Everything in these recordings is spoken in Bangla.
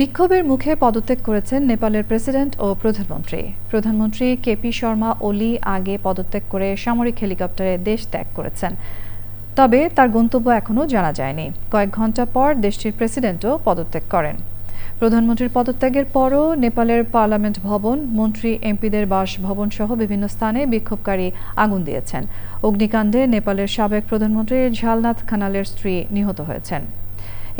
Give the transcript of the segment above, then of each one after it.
বিক্ষোভের মুখে পদত্যাগ করেছেন নেপালের প্রেসিডেন্ট ও প্রধানমন্ত্রী। প্রধানমন্ত্রী কেপি শর্মা ওলি আগে পদত্যাগ করে সামরিক হেলিকপ্টারে দেশ ত্যাগ করেছেন। তবে তার গন্তব্য এখনও জানা যায়নি। কয়েক ঘণ্টা পর দেশটির প্রেসিডেন্টও পদত্যাগ করেন। প্রধানমন্ত্রীর পদত্যাগের পরও নেপালের পার্লামেন্ট ভবন, মন্ত্রী এমপিদের বাসভবন সহ বিভিন্ন স্থানে বিক্ষোভকারী আগুন দিয়েছেন। অগ্নিকাণ্ডে নেপালের সাবেক প্রধানমন্ত্রী ঝালনাথ খানালের স্ত্রী নিহত হয়েছেন।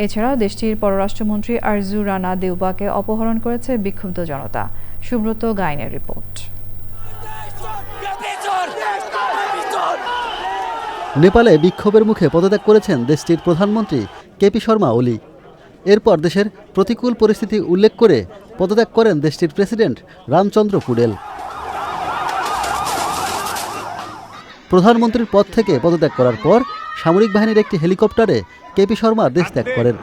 এছাড়া দেশটির পররাষ্ট্রমন্ত্রী আরজু রানা দেউবাকে অপহরণ করেছে বিক্ষুব্ধ জনতা। সুব্রত গাইনের রিপোর্ট। নেপালে বিক্ষোভের মুখে পদত্যাগ করেছেন দেশটির প্রধানমন্ত্রী কেপি শর্মা ওলি এরপর দেশের প্রতিকূল পরিস্থিতি উল্লেখ করে পদত্যাগ করেন দেশটির প্রেসিডেন্ট রামচন্দ্র পুডেল। প্রধানমন্ত্রীর পদ থেকে পদত্যাগ করার পর সামরিক বাহিনীর একটি হেলিকপ্টারে কেপি শর্মা দেশ ত্যাগ করেন।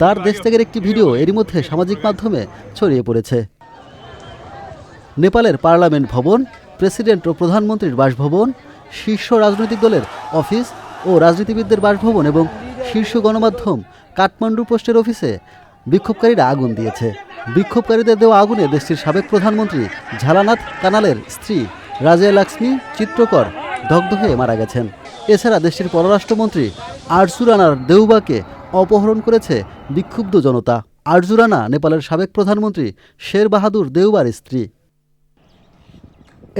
তার দেশ ত্যাগের একটি ভিডিও এরই মধ্যে সামাজিক মাধ্যমে ছড়িয়ে পড়েছে। নেপালের পার্লামেন্ট ভবন, প্রেসিডেন্ট ও প্রধানমন্ত্রীর বাসভবন, শীর্ষ রাজনৈতিক দলের অফিস ও রাজনীতিবিদদের বাসভবন এবং শীর্ষ গণমাধ্যম কাঠমান্ডু পোস্টের অফিসে বিক্ষোভকারীরা আগুন দিয়েছে। বিক্ষোভকারীদের দেওয়া আগুনে দেশটির সাবেক প্রধানমন্ত্রী ঝালানাথ কানালের স্ত্রী রাজিয়া লাক্সমি, চিত্রকর দগ্ধ হয়ে মারা গেছেন। এছাড়া দেশটির পররাষ্ট্রমন্ত্রী আরজুরানার দেউবাকে অপহরণ করেছে বিক্ষুব্ধ জনতা। আরজুরানা নেপালের সাবেক প্রধানমন্ত্রী শের বাহাদুর দেউবার স্ত্রী।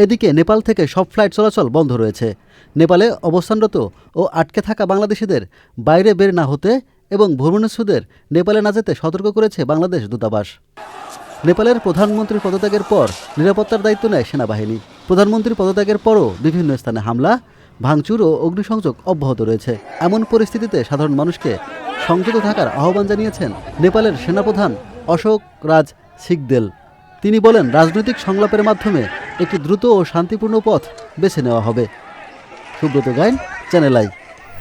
এদিকে নেপাল থেকে সব ফ্লাইট চলাচল বন্ধ রয়েছে। নেপালে অবস্থানরত ও আটকে থাকা বাংলাদেশিদের বাইরে বের না হতে এবং ভ্রমণেচ্ছুদের নেপালে না যেতে সতর্ক করেছে বাংলাদেশ দূতাবাস। নেপালের প্রধানমন্ত্রীর পদত্যাগের পর নিরাপত্তার দায়িত্ব নেয় সেনাবাহিনী। প্রধানমন্ত্রীর পদত্যাগের পরও বিভিন্ন স্থানে হামলা ভাঙচুর ও অগ্নিসংযোগ অব্যাহত রয়েছে। এমন পরিস্থিতিতে সাধারণ মানুষকে সংযত থাকার আহ্বান জানিয়েছেন নেপালের সেনাপ্রধান অশোক রাজ সিকদেল। তিনি বলেন, রাজনৈতিক সংলাপের মাধ্যমে একটি দ্রুত ও শান্তিপূর্ণ পথ বেছে নেওয়া হবে। Subrata Gain, channel I.